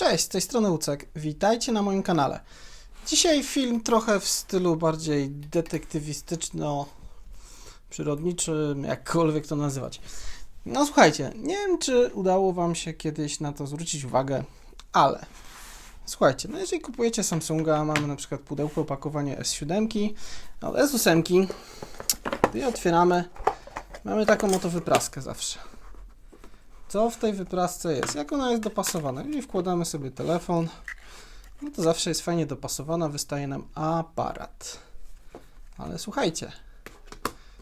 Cześć, z tej strony Ucek. Witajcie na moim kanale. Dzisiaj film trochę w stylu bardziej detektywistyczno-przyrodniczym, jakkolwiek to nazywać. No słuchajcie, nie wiem czy udało Wam się kiedyś na to zwrócić uwagę, ale słuchajcie, no jeżeli kupujecie Samsunga, mamy na przykład pudełko opakowanie S7, od S8, gdy je otwieramy, mamy taką oto wypraskę zawsze co w tej wyprasce jest, jak ona jest dopasowana. Jeżeli wkładamy sobie telefon, no to zawsze jest fajnie dopasowana, wystaje nam aparat. Ale słuchajcie,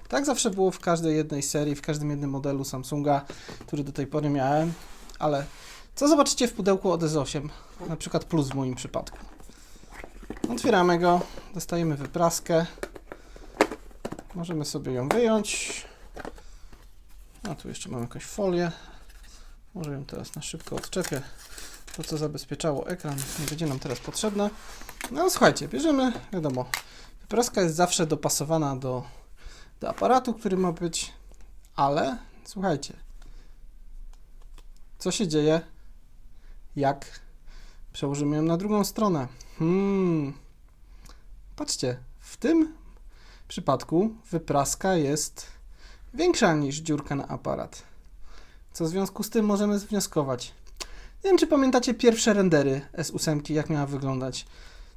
tak zawsze było w każdej jednej serii, w każdym jednym modelu Samsunga, który do tej pory miałem, ale co zobaczycie w pudełku od S8, na przykład Plus w moim przypadku. Otwieramy go, dostajemy wypraskę, możemy sobie ją wyjąć. A tu jeszcze mamy jakąś folię, może ją teraz na szybko odczepię. To, co zabezpieczało ekran, nie będzie nam teraz potrzebne. No słuchajcie, bierzemy, wiadomo, wypraska jest zawsze dopasowana do, do aparatu, który ma być, ale słuchajcie, co się dzieje, jak przełożymy ją na drugą stronę? Hmm, patrzcie, w tym przypadku wypraska jest większa niż dziurka na aparat. Co w związku z tym możemy wnioskować? Nie wiem, czy pamiętacie pierwsze rendery S8, jak miała wyglądać.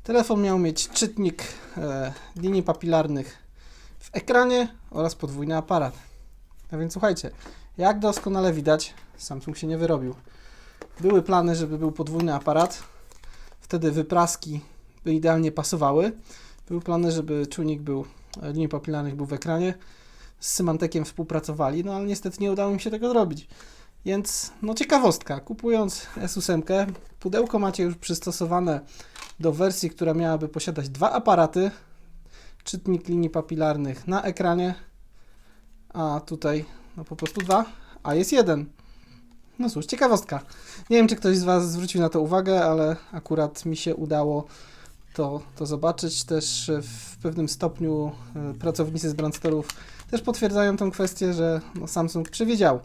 Telefon miał mieć czytnik e, linii papilarnych w ekranie oraz podwójny aparat. A więc słuchajcie, jak doskonale widać, Samsung się nie wyrobił. Były plany, żeby był podwójny aparat, wtedy wypraski by idealnie pasowały. Były plany, żeby czujnik był e, linii papilarnych był w ekranie z Symantekiem współpracowali, no ale niestety nie udało mi się tego zrobić. Więc, no ciekawostka, kupując S8, pudełko macie już przystosowane do wersji, która miałaby posiadać dwa aparaty, czytnik linii papilarnych na ekranie, a tutaj no po prostu dwa, a jest jeden. No cóż, ciekawostka. Nie wiem, czy ktoś z Was zwrócił na to uwagę, ale akurat mi się udało to, to zobaczyć. Też w pewnym stopniu e, pracownicy z Brandsterów też potwierdzają tę kwestię, że no, Samsung przewidział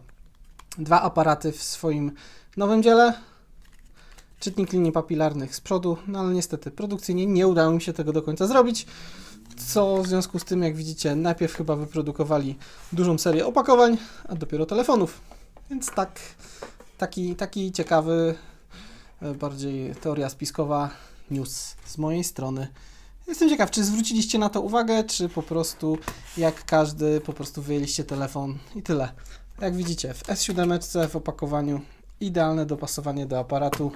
dwa aparaty w swoim nowym dziele. Czytnik linii papilarnych z przodu, no ale niestety produkcyjnie nie udało mi się tego do końca zrobić. Co w związku z tym, jak widzicie, najpierw chyba wyprodukowali dużą serię opakowań, a dopiero telefonów. Więc tak, taki, taki ciekawy, e, bardziej teoria spiskowa news z mojej strony. Jestem ciekaw, czy zwróciliście na to uwagę, czy po prostu jak każdy, po prostu wyjęliście telefon i tyle. Jak widzicie, w S7 w opakowaniu idealne dopasowanie do aparatu.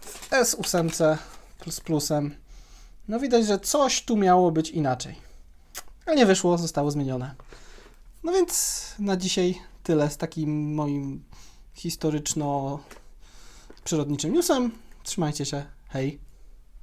W S8 plus plusem. No widać, że coś tu miało być inaczej. Ale nie wyszło, zostało zmienione. No więc na dzisiaj tyle z takim moim historyczno-przyrodniczym newsem. Trzymajcie się. Hej.